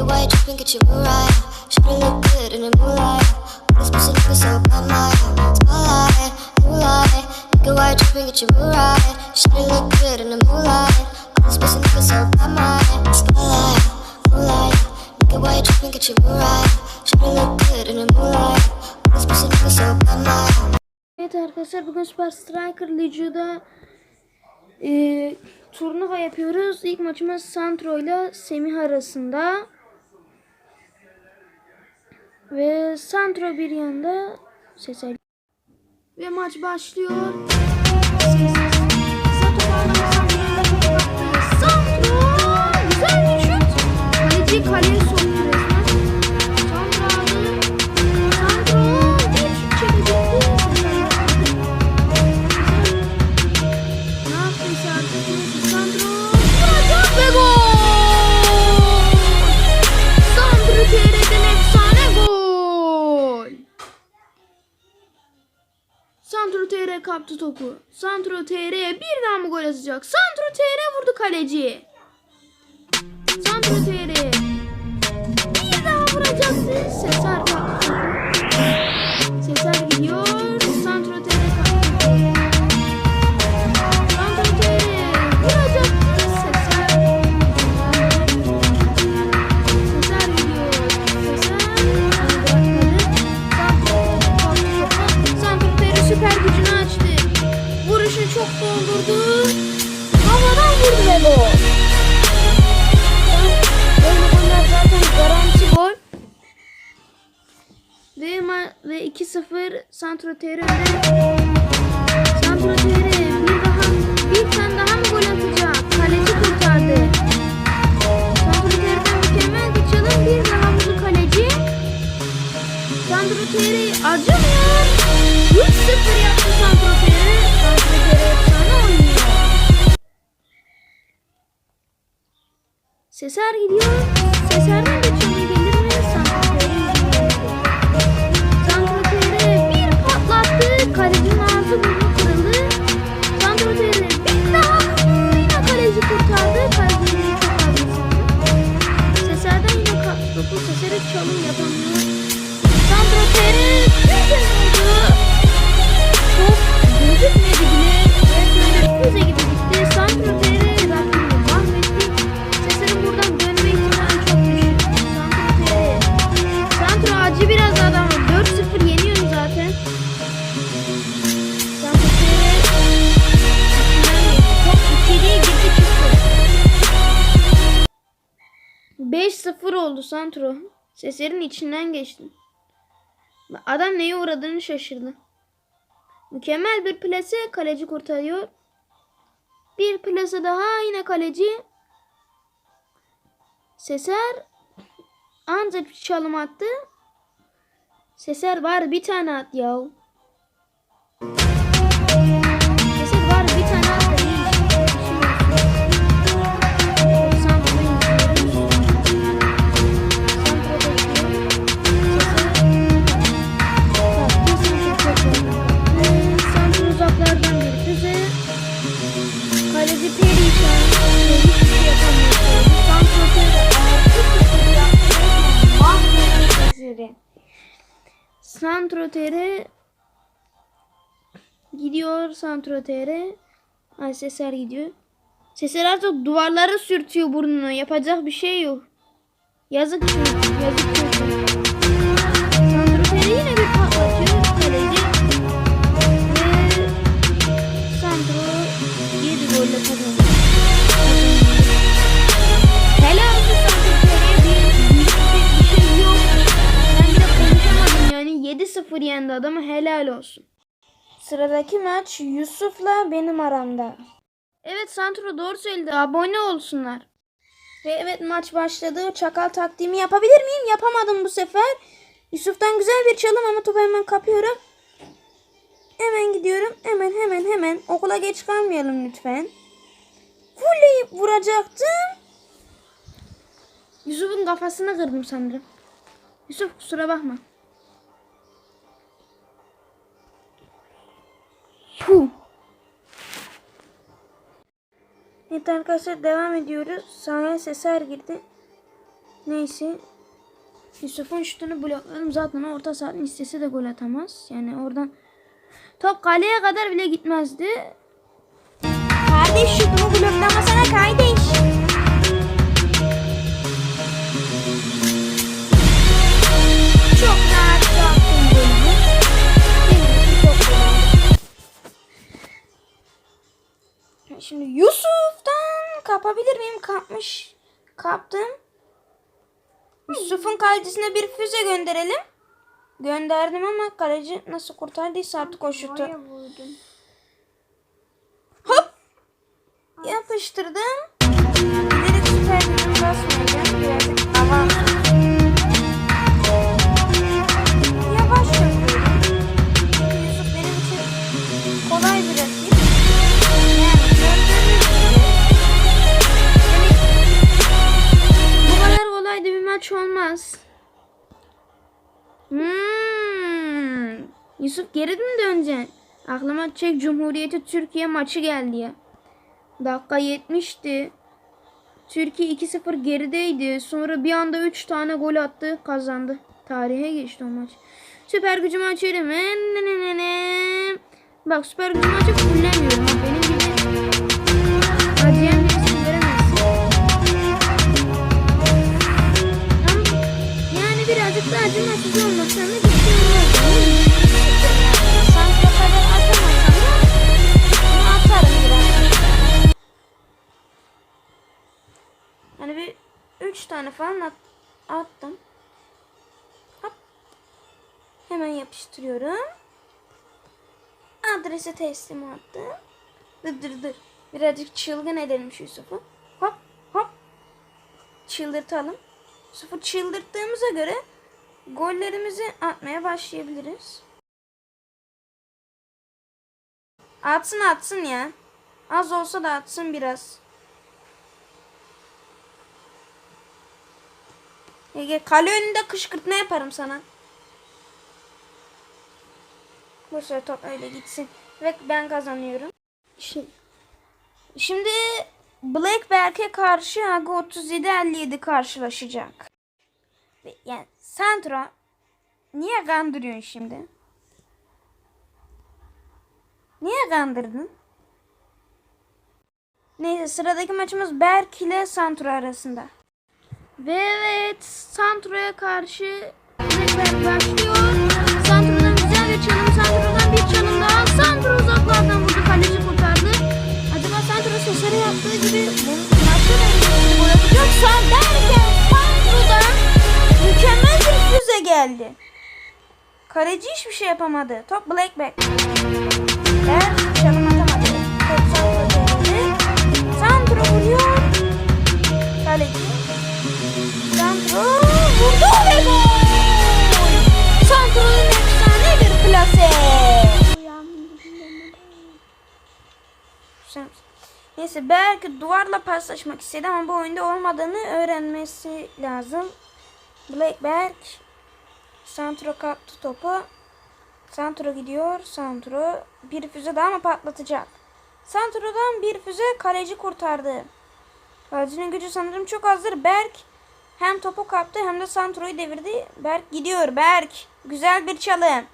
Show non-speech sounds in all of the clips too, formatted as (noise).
Nigga, why you tripping? Get your Mariah. Shoulda look good in the moonlight. This pussy looking so bad, my spotlight, moonlight. Nigga, why you tripping? Get your Mariah. Shoulda look good in the moonlight. This pussy looking so bad, my spotlight, moonlight. Nigga, why you tripping? Get your Mariah. Shoulda look good in the moonlight. This pussy looking so bad, my Evet arkadaşlar bugün Super Striker Legio'da e, turnuva yapıyoruz. İlk maçımız Santro ile Semih arasında. Ve Santro bir yanda Sesel. Ve maç başlıyor. Kaptı topu. Sandro TR'ye bir daha mı gol atacak? Sandro TR vurdu kaleci. Sandro TR bir daha vuracaktı. Sesar kaptı topu. Santro TR önde. Santro TR bir daha bir tane daha mı gol atacak? Kaleci kurtardı. Santro TR'den mükemmel bir çalım bir daha vurdu kaleci. Santro TR acımıyor. 3-0 yaptı Santro TR. Santro TR efsane oynuyor. Seser gidiyor. Seser'den 5-0 oldu Santro. Seslerin içinden geçti. Adam neye uğradığını şaşırdı. Mükemmel bir plase kaleci kurtarıyor. Bir plase daha yine kaleci. Seser ancak bir çalım attı. Seser var bir tane at ya. Santro TR gidiyor Santro TR. Ay Seser gidiyor. Seser artık duvarlara sürtüyor burnunu. Yapacak bir şey yok. Yazık çocuk. Yazık çocuk. 1-0 yendi adamı helal olsun. Sıradaki maç Yusuf'la benim aramda. Evet Santro doğru söyledi. Abone olsunlar. Ve evet maç başladı. Çakal taktiğimi yapabilir miyim? Yapamadım bu sefer. Yusuf'tan güzel bir çalım ama topu hemen kapıyorum. Hemen gidiyorum. Hemen hemen hemen. Okula geç kalmayalım lütfen. Fulleyip vuracaktım. Yusuf'un kafasına kırdım sanırım. Yusuf kusura bakma. Evet arkadaşlar devam ediyoruz. Sahaya Seser girdi. Neyse. Yusuf'un şutunu blokladım. Zaten orta sahanın istese de gol atamaz. Yani oradan top kaleye kadar bile gitmezdi. Kardeş şutumu bloklamasana kardeş. Şimdi Yusuf'tan kapabilir miyim? Kapmış. Kaptım. Yusuf'un kalecisine bir füze gönderelim. Gönderdim ama kaleci nasıl kurtardıysa artık o şutu. Hop. Yapıştırdım. İleri süper basmayacağım. Birazcık Yusuf geri mi döneceksin? Aklıma Çek Cumhuriyeti Türkiye maçı geldi ya. Dakika 70'ti. Türkiye 2-0 gerideydi. Sonra bir anda 3 tane gol attı. Kazandı. Tarihe geçti o maç. Süper gücümü açıyorum. Bak süper gücümü açıp fullemiyorum. Bak benim gibi acıyan birisini göremezsin. Ama yani birazcık daha acımasız olmasan Yani bir üç tane falan at, attım. Hop. Hemen yapıştırıyorum. Adrese teslim attım. Dır dır dır. Birazcık çılgın edelim şu Yusuf'u. Hop hop. Çıldırtalım. Yusuf'u çıldırttığımıza göre gollerimizi atmaya başlayabiliriz. Atsın atsın ya. Az olsa da atsın biraz. Ege kale önünde kışkırtma yaparım sana. Bu sefer top öyle gitsin. Ve ben kazanıyorum. Şimdi, şimdi Blackberg'e karşı Aga 37-57 karşılaşacak. Yani Santra niye kandırıyorsun şimdi? Niye kandırdın? Neyse sıradaki maçımız Berk ile Santra arasında. Ve evet Santro'ya karşı Blackberg başlıyor. Santro'dan güzel bir çalım. Santro'dan bir çalım daha. Santro uzaklardan vurdu. Kaleci kurtardı. Acaba Santro sesleri yaptığı gibi da bir. Yoksa derken Santro'dan mükemmel bir füze geldi. Kaleci hiçbir şey yapamadı. Top Blackback. Berk çalım atamadı. Top Santro'da geldi. Santro vuruyor. Kaleci. Vurdu ve gol. Santro'nun efsane bir plase. Neyse belki duvarla paslaşmak istedi ama bu oyunda olmadığını öğrenmesi lazım. Blackberg Santro kaptı topu. Santro gidiyor. Santro bir füze daha mı patlatacak? Santro'dan bir füze kaleci kurtardı. Kalecinin gücü sanırım çok azdır. Berk hem topu kaptı hem de Santro'yu devirdi. Berk gidiyor. Berk güzel bir çalım.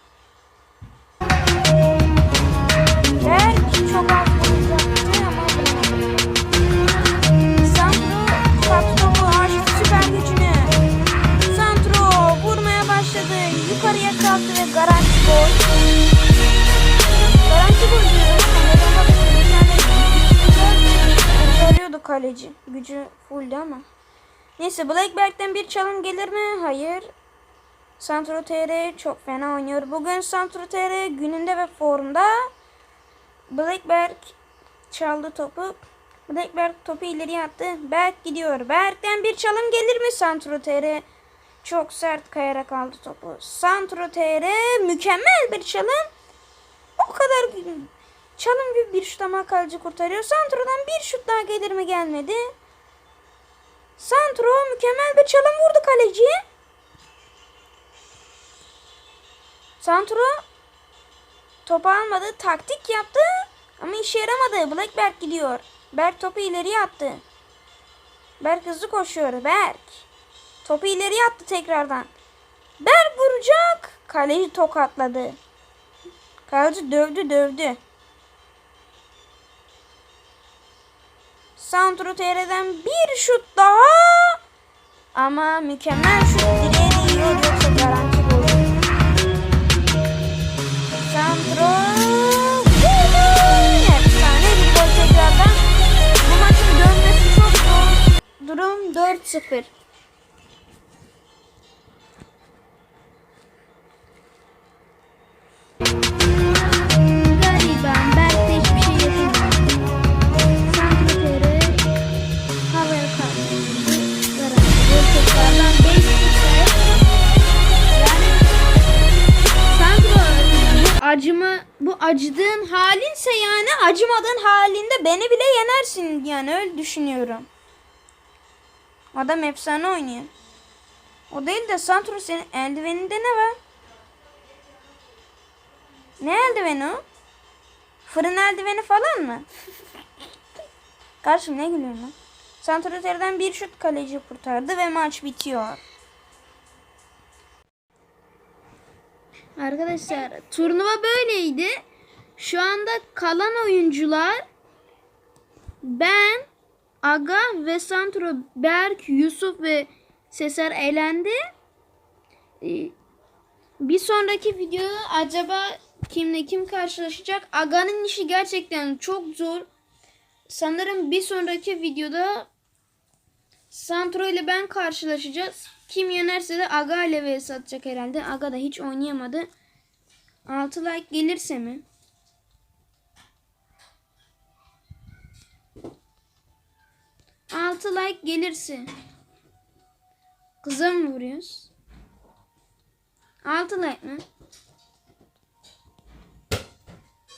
Berk çok az. Yukarıya kalktı ve garanti gol. Garanti gol tane kurtarıyordu kaleci. Gücü fulldü ama. Neyse Blackberg'den bir çalım gelir mi? Hayır. Santro TR çok fena oynuyor. Bugün Santro TR gününde ve formda. Blackberg çaldı topu. Blackberg topu ileriye attı. Berk gidiyor. Berk'ten bir çalım gelir mi? Santro TR çok sert kayarak aldı topu. Santro TR mükemmel bir çalım. O kadar çalım gibi bir şut ama kaleci kurtarıyor. Santro'dan bir şut daha gelir mi? Gelmedi. Santro mükemmel bir çalım vurdu kaleciye. Santro topu almadı. Taktik yaptı. Ama işe yaramadı. Blackberg gidiyor. Berk topu ileriye attı. Berk hızlı koşuyor. Berk. Topu ileriye attı tekrardan. Berk vuracak. Kaleci tokatladı. Kaleci dövdü dövdü. Sandro TR'den bir şut daha. Ama mükemmel şut direğe değiyor yoksa garanti gol. Vurdu. Efsane bir gol tekrardan. Bu maçın dönmesi çok zor. Durum 4-0. Acıdığın halinse yani acımadığın halinde beni bile yenersin yani öyle düşünüyorum. Adam efsane oynuyor. O değil de Santro senin eldiveninde ne var? Ne eldiveni o? Fırın eldiveni falan mı? (laughs) Karşım ne gülüyorsun lan? Santrafor'dan bir şut kaleci kurtardı ve maç bitiyor. Arkadaşlar turnuva böyleydi. Şu anda kalan oyuncular ben, Aga ve Santro, Berk, Yusuf ve Seser elendi. Ee, Bir sonraki video acaba kimle kim karşılaşacak? Aga'nın işi gerçekten çok zor. Sanırım bir sonraki videoda Santro ile ben karşılaşacağız. Kim yenerse de Aga ile vs herhalde. Aga da hiç oynayamadı. 6 like gelirse mi? Altı like gelirse. Kıza mı vuruyoruz? 6 like mi?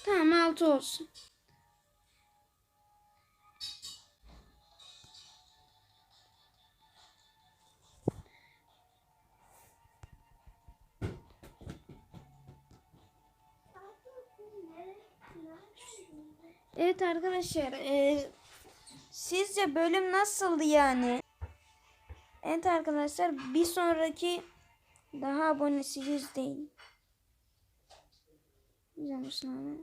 Tamam 6 olsun. Evet arkadaşlar, e, sizce bölüm nasıldı yani? Evet arkadaşlar, bir sonraki daha abonesi 100 değil. Güzel abi?